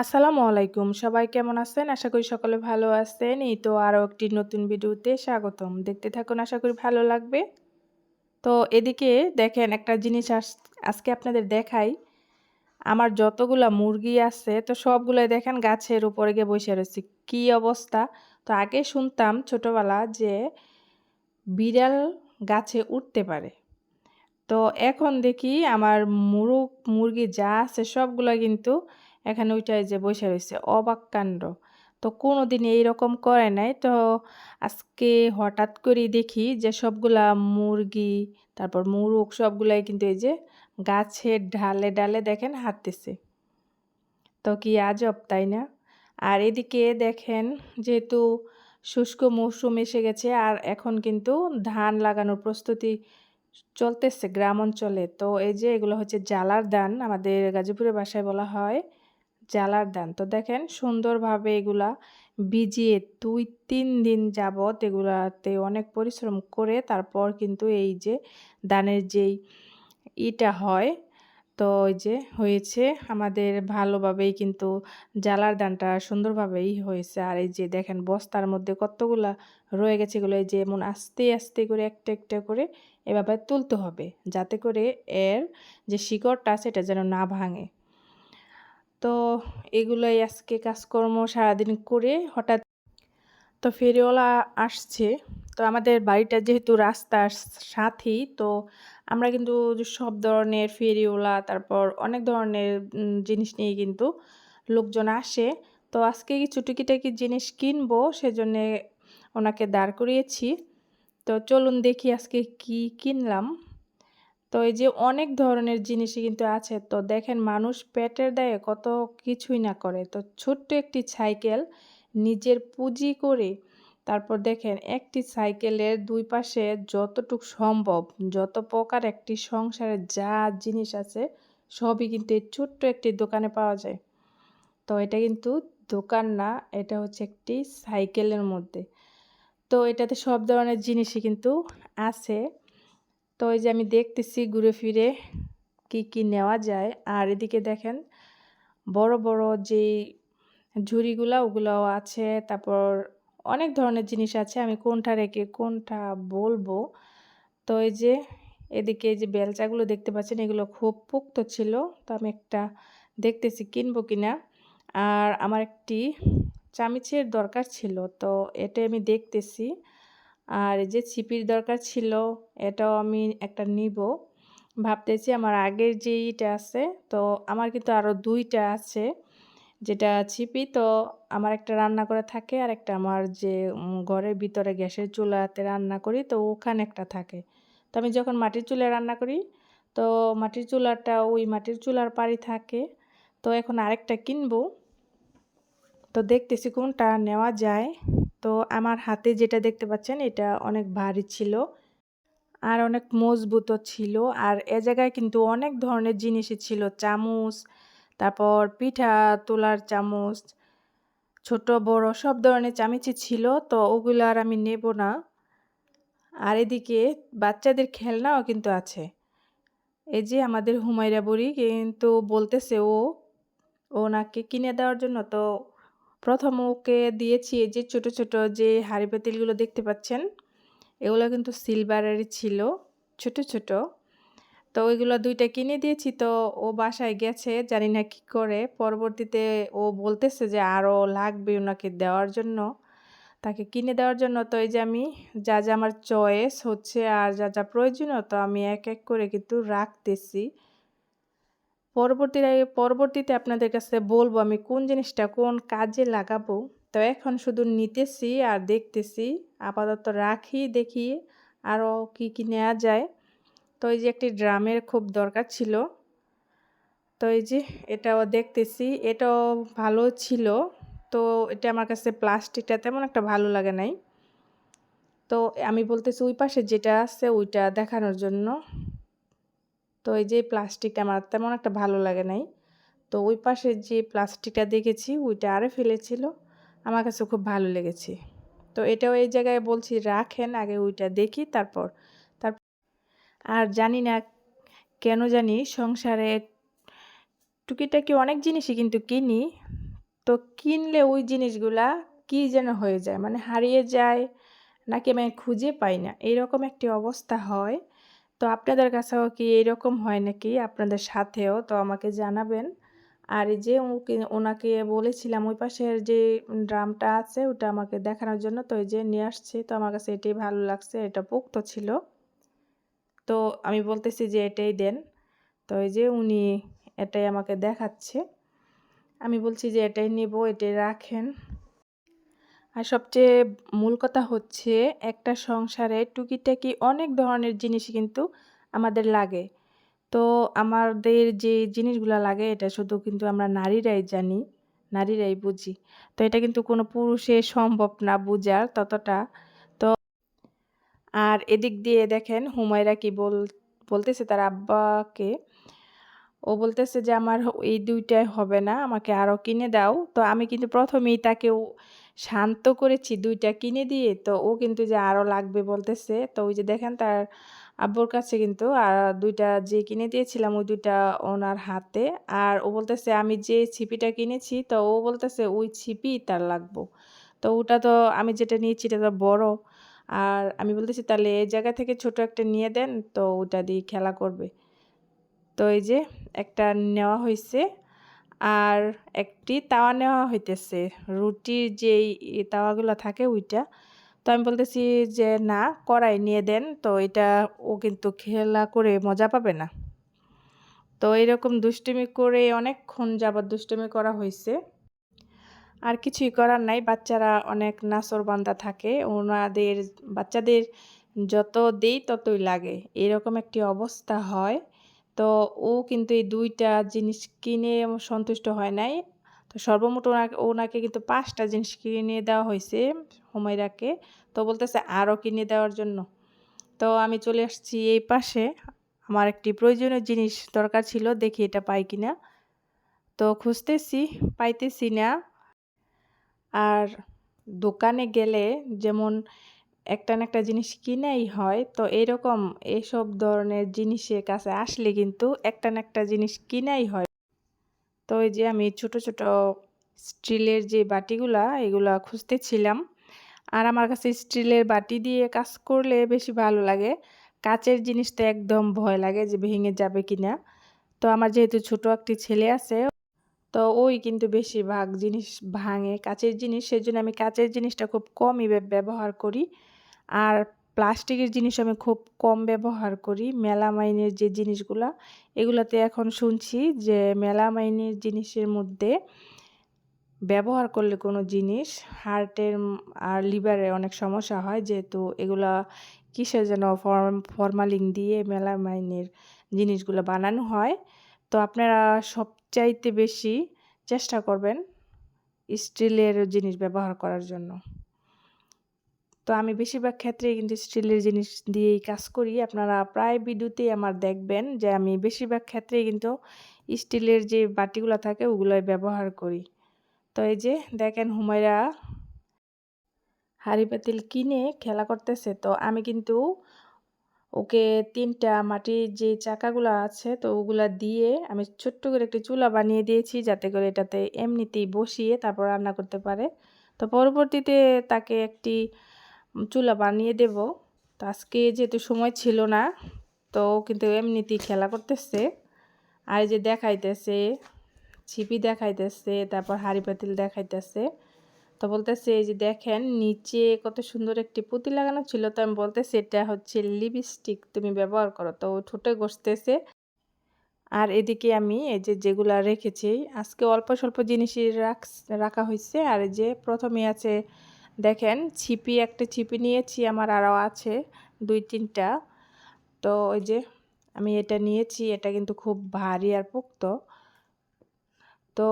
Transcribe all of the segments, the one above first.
আসসালামু আলাইকুম। সবাই কেমন আছেন? আশা করি সকলে ভালো আছেন। এই তো আরও একটি নতুন ভিডিওতে স্বাগতম। দেখতে থাকুন, আশা করি ভালো লাগবে। তো এদিকে দেখেন একটা জিনিস আজকে আপনাদের দেখাই। আমার যতগুলা মুরগি আছে, তো সবগুলোই দেখেন গাছের উপরে গিয়ে বসে রয়েছে। কি অবস্থা? তো আগে শুনতাম ছোটোবেলা যে বিড়াল গাছে উঠতে পারে। তো এখন দেখি আমার মুরগ মুরগি যা আছে সবগুলো কিন্তু এখানে ওইটাই যে বসে রয়েছে, অবাক কাণ্ড। তো কোনো দিন এইরকম করে নাই। তো আজকে হঠাৎ করে দেখি যে সবগুলা মুরগি, তারপর মুরগ সবগুলাই কিন্তু এই যে গাছের ঢালে ডালে দেখেন হাঁটতেছে। তো কি আজব, তাই না? আর এদিকে দেখেন যেহেতু শুষ্ক মৌসুম এসে গেছে, আর এখন কিন্তু ধান লাগানোর প্রস্তুতি চলতেছে গ্রাম অঞ্চলে। তো এই যে এগুলো হচ্ছে জালার ধান, আমাদের গাজীপুরের বাসায় বলা হয়। জ্বালার দান। তো দেখেন সুন্দরভাবে এগুলা ভিজিয়ে দুই, তিন দিন যাবৎ এগুলাতে অনেক পরিশ্রম করে তারপর কিন্তু এই যে দানের যেই ইটা হয়, তো ওই যে হয়েছে আমাদের ভালোভাবেই কিন্তু জ্বালার দানটা সুন্দরভাবেই হয়েছে। আর এই যে দেখেন বস্তার মধ্যে কতগুলা রয়ে গেছে এগুলো, এই যে এমন আস্তে আস্তে করে একটা একটা করে এভাবে তুলতে হবে, যাতে করে এর যে শিকড়টা সেটা যেন না ভাঙে। তো এগুলোই আজকে কাজকর্ম সারাদিন করে হঠাৎ তো ফেরিওয়ালা আসছে। তো আমাদের বাড়িটা যেহেতু রাস্তার সাথেই, তো আমরা কিন্তু সব ধরনের ফেরিওয়ালা, তারপর অনেক ধরনের জিনিস নিয়ে কিন্তু লোকজন আসে। তো আজকে কিছু টুকিটাকি জিনিস কিনবো, সেজন্যে ওনাকে দাঁড় করিয়েছি। তো চলুন দেখি আজকে কি কিনলাম। তো এই যে অনেক ধরনের জিনিসই কিন্তু আছে। তো দেখেন মানুষ পেটের দায়ে কত কিছুই না করে। তো ছোট্ট একটি সাইকেল নিজের পুঁজি করে তারপর দেখেন একটি সাইকেলের দুই পাশে যতটুক সম্ভব, যত প্রকার একটি সংসারে যা জিনিস আছে, সবই কিন্তু এই ছোট্ট একটি দোকানে পাওয়া যায়। তো এটা কিন্তু দোকান না, এটা হচ্ছে একটি সাইকেলের মধ্যে। তো এটাতে সব ধরনের জিনিসই কিন্তু আছে। তো এই যে আমি দেখতেছি ঘুরে ফিরে কি কি নেওয়া যায়। আর এদিকে দেখেন বড় বড় যে ঝুড়িগুলা, ওগুলাও আছে। তারপর অনেক ধরনের জিনিস আছে। আমি কোনটা রেখে কোনটা বলব? তো এই যে এদিকে যে বেলচাগুলো দেখতে পাচ্ছেন, এগুলো খুব পোক্ত ছিল। তো আমি একটা দেখতেছি, কিনবো কিনা? আর আমার একটি চামিচের দরকার ছিল। তো এটা আমি দেখতেছি। আর যে ছিপির দরকার ছিল, এটাও আমি একটা নিব। ভাবতেছি আমার আগের যেইটা আছে, তো আমার কিন্তু আরও দুইটা আছে যেটা ছিপি। তো আমার একটা রান্না করে থাকে, আর একটা আমার যে ঘরের ভিতরে গ্যাসের চুলাতে রান্না করি, তো ওখানে একটা থাকে। তো আমি যখন মাটির চুলায় রান্না করি, তো মাটির চুলাটা ওই মাটির চুলার পাড়ি থাকে। তো এখন আরেকটা কিনবো। তো দেখতেছি কোনটা নেওয়া যায়। তো আমার হাতে যেটা দেখতে পাচ্ছেন, এটা অনেক ভারী ছিল আর অনেক মজবুতও ছিল। আর এ জায়গায় কিন্তু অনেক ধরনের জিনিসই ছিল, চামচ, তারপর পিঠা তোলার চামচ, ছোট, বড় সব ধরনের চামিচি ছিল, তো ওগুলো আর আমি নেব না। আর এদিকে বাচ্চাদের খেলনাও কিন্তু আছে। এই যে আমাদের হুমায়রা বুড়ি কিন্তু বলতেছে, ও, ওনাকে কিনে দেওয়ার জন্য তো প্রথম ওকে দিয়েছি এই যে ছোট ছোট যে হাঁড়ি পাতিলগুলো দেখতে পাচ্ছেন, এগুলো কিন্তু সিলভারেরই ছিল, ছোট ছোট। তো ওইগুলো দুইটা কিনে দিয়েছি, তো ও বাসায় গেছে, জানি না কী করে। পরবর্তীতে ও বলতেছে যে আরও লাগবে ওনাকে দেওয়ার জন্য। তাকে কিনে দেওয়ার জন্য তো এই যে আমি যা যা আমার চয়েস হচ্ছে আর যা যা প্রয়োজনীয় তো আমি এক এক করে কিন্তু রাখতেছি। পরবর্তীতে পরবর্তীতে আপনাদের কাছে বলব আমি কোন জিনিসটা কোন কাজে লাগাবো। তো এখন শুধু নিতেছি আর দেখতেছি। আপাতত রাখি, দেখি আরও কি কি নেওয়া যায়। তো এই যে একটি ড্রামের খুব দরকার ছিল। তো এই যে এটাও দেখতেছি, এটাও ভালো ছিল। তো এটা আমার কাছে প্লাস্টিকটা তেমন একটা ভালো লাগে নাই। তো আমি বলতেছি ওই পাশে যেটা আছে ওইটা দেখানোর জন্য। তো এই যে প্লাস্টিকটা আমার তেমন একটা ভালো লাগে নাই। তো ওই পাশে যে প্লাস্টিকটা দেখেছি, ওইটা আরে ফেলেছিল। আমার কাছে খুব ভালো লেগেছে। তো এটাও এই জায়গায় বলছি রাখেন, আগে ওইটা দেখি, তারপর তারপর আর জানি না কেন জানি সংসারে টুকিটাকি অনেক জিনিসই কিন্তু কিনি। তো কিনলে ওই জিনিসগুলা কি যেন হয়ে যায় মানে হারিয়ে যায়, নাকি আমি খুঁজে পাই না। এরকম একটি অবস্থা হয়। তো আপনাদের কাছেও কি এরকম হয় নাকি? আপনাদের সাথেও? তো আমাকে জানাবেন। আর যে ওনাকে বলেছিলাম, ওই পাশের যে ড্রামটা আছে, ওটা আমাকে দেখানোর জন্য, তো এই যে নিয়ে আসছে। তো আমার কাছে এটাই ভালো লাগছে, এটা পোক্ত ছিল। তো আমি বলতেছি যে এটাই দেন। তো এই যে উনি এটাই আমাকে দেখাচ্ছে। আমি বলছি যে এটাই নেব, এটাই রাখেন। আর সবচেয়ে মূল কথা হচ্ছে একটা সংসারে টুকিটাকি অনেক ধরনের জিনিস কিন্তু আমাদের লাগে। তো আমাদের যে জিনিসগুলো লাগে, এটা শুধু কিন্তু আমরা নারীরাই জানি, নারীরাই বুঝি। তো এটা কিন্তু কোনো পুরুষে সম্ভব না বুঝার ততটা। তো আর এদিক দিয়ে দেখেন হুমায়রা কি বল, বলতেছে তার আব্বাকে? ও বলতেছে যে, আমার এই দুইটাই হবে না, আমাকে আরও কিনে দাও। তো আমি কিন্তু প্রথমেই তাকে শান্ত করেছি দুইটা কিনে দিয়ে, তো ও কিন্তু যে আরও লাগবে বলতেছে, তো ওই যে দেখেন তার আব্বুর কাছে কিন্তু আর দুইটা যে কিনে দিয়েছিলাম ওই দুইটা ওনার হাতে, আর ও বলতেছে আমি যে ছিপিটা কিনেছি, তো ও বলতেছে ওই ছিপি তার লাগবো। তো ওটা তো আমি যেটা নিয়েছি এটা তো বড়, আর আমি বলতেছি তাহলে এই জায়গা থেকে ছোট একটা নিয়ে দেন, তো ওটা দিয়ে খেলা করবে। তো এই যে একটা নেওয়া হয়েছে আর একটি তাওয়া নেওয়া হইতেছে। রুটির যেই তাওয়াগুলো থাকে ওইটা। তো আমি বলতেছি যে, না, কড়াই নিয়ে দেন। তো এটা ও কিন্তু খেলা করে মজা পাবে না। তো এরকম দুষ্টুমি করে অনেকক্ষণ যাবার দুষ্টুমি করা হয়েছে আর কিছুই করার নাই। বাচ্চারা অনেক নাসর বান্দা থাকে। ওনাদের, বাচ্চাদের যত দেই ততই লাগে। এরকম একটি অবস্থা হয়। তো ও কিন্তু এই দুইটা জিনিস কিনে সন্তুষ্ট হয় নাই। তো সর্বমোট ওনাকে ওনাকে কিন্তু পাঁচটা জিনিস কিনে দেওয়া হয়েছে হুমাইরাকে তো বলতেছে আরও কিনে দেওয়ার জন্য। তো আমি চলে আসছি এই পাশে। আমার একটি প্রয়োজনীয় জিনিস দরকার ছিল, দেখি এটা পাই কিনা। তো খুঁজতেছি, পাইতেছি না। আর দোকানে গেলে যেমন একটা না একটা জিনিস কিনেই হয়। তো এরকম এইসব ধরনের জিনিসের কাছে আসলে কিন্তু একটা না একটা জিনিস কিনেই হয়। তো এই যে আমি ছোট ছোট স্টিলের যে বাটিগুলা, এগুলা খুঁজতেছিলাম। আর আমার কাছে স্টিলের বাটি দিয়ে কাজ করলে বেশি ভালো লাগে। কাচের জিনিসটা একদম ভয় লাগে যে ভেঙে যাবে কিনা। তো আমার যেহেতু ছোট একটি ছেলে আছে, তো ওই কিন্তু বেশিরভাগ জিনিস ভাঙে কাচের জিনিস। সেই জন্য আমি কাচের জিনিসটা খুব কমই ব্যবহার করি। আর প্লাস্টিকের জিনিস আমি খুব কম ব্যবহার করি, মেলামাইনের যে জিনিসগুলা, এগুলাতে এখন শুনছি যে মেলামাইনের জিনিসের মধ্যে ব্যবহার করলে কোনো জিনিস হার্টের আর লিভারে অনেক সমস্যা হয়, যেহেতু এগুলা কিসের যেন ফর্ম ফরমালিং দিয়ে মেলামাইনের জিনিসগুলো বানানো হয়। তো আপনারা সবচাইতে বেশি চেষ্টা করবেন স্টিলের জিনিস ব্যবহার করার জন্য। তো আমি বেশিরভাগ ক্ষেত্রেই কিন্তু স্টিলের জিনিস দিয়েই কাজ করি। আপনারা প্রায় বিদ্যুতেই আমার দেখবেন যে আমি বেশিরভাগ ক্ষেত্রেই কিন্তু স্টিলের যে বাটিগুলো থাকে ওগুলোই ব্যবহার করি। তো এই যে দেখেন হুমায়রা হাঁড়ি পাতিল কিনে খেলা করতেছে। তো আমি কিন্তু ওকে তিনটা মাটির যে চাকাগুলো আছে তো ওগুলা দিয়ে আমি ছোট্ট করে একটি চুলা বানিয়ে দিয়েছি যাতে করে এটাতে এমনিতেই বসিয়ে তারপর রান্না করতে পারে। তো পরবর্তীতে তাকে একটি চুলা বানিয়ে দেব। তো আজকে যেহেতু সময় ছিল না, তো কিন্তু এমনিতেই খেলা করতেছে। আর যে দেখাইতেছে, ছিপি দেখাইতেছে, তারপর হাড়ি পাতিল দেখাইতেছে। তো বলতেছে, এই যে দেখেন, নিচে কত সুন্দর একটি পুঁতি লাগানো ছিল। তো আমি বলতেছি, এটা হচ্ছে লিপস্টিক তুমি ব্যবহার করো। তো ঠোঁটে ঘষতেছে। আর এদিকে আমি এই যে যেগুলা রেখেছি, আজকে অল্প স্বল্প জিনিসই রাখ, রাখা হয়েছে আর যে প্রথমে আছে দেখেন, ছিপি, একটা ছিপি নিয়েছি, আমার আরও আছে দুই, তিনটা। তো ওই যে আমি এটা নিয়েছি, এটা কিন্তু খুব ভারী আর পোক্ত। তো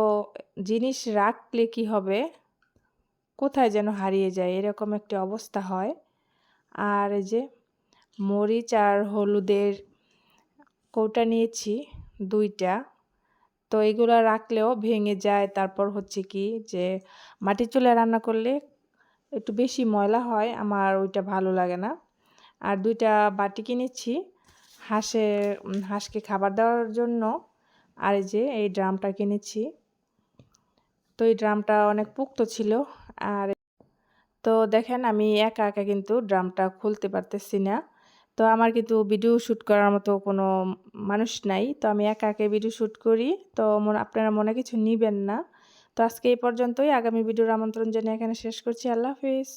জিনিস রাখলে কি হবে? কোথায় যেন হারিয়ে যায়, এরকম একটি অবস্থা হয়। আর এই যে মরিচ আর হলুদের কৌটা নিয়েছি, দুইটা। তো এগুলো রাখলেও ভেঙে যায়, তারপর হচ্ছে কি যে মাটির চুলে রান্না করলে একটু বেশি ময়লা হয়, আমার ওইটা ভালো লাগে না। আর দুইটা বাটি কিনেছি, হাঁসে হাঁসকে খাবার দেওয়ার জন্য। আর এই যে, এই ড্রামটা কিনেছি। তো এই ড্রামটা অনেক পুক্ত ছিল, আর তো দেখেন, আমি একা একা কিন্তু ড্রামটা খুলতে পারতেছি না। তো আমার কিন্তু ভিডিও শ্যুট করার মতো কোনো মানুষ নাই। তো আমি একা একা ভিডিও শ্যুট করি। তো আপনারা মনে কিছু নিবেন না। তো আজকে এই পর্যন্তই। আগামী ভিডিওর আমন্ত্রণ জানিয়ে এখানে শেষ করছি। আল্লাহ হাফিজ।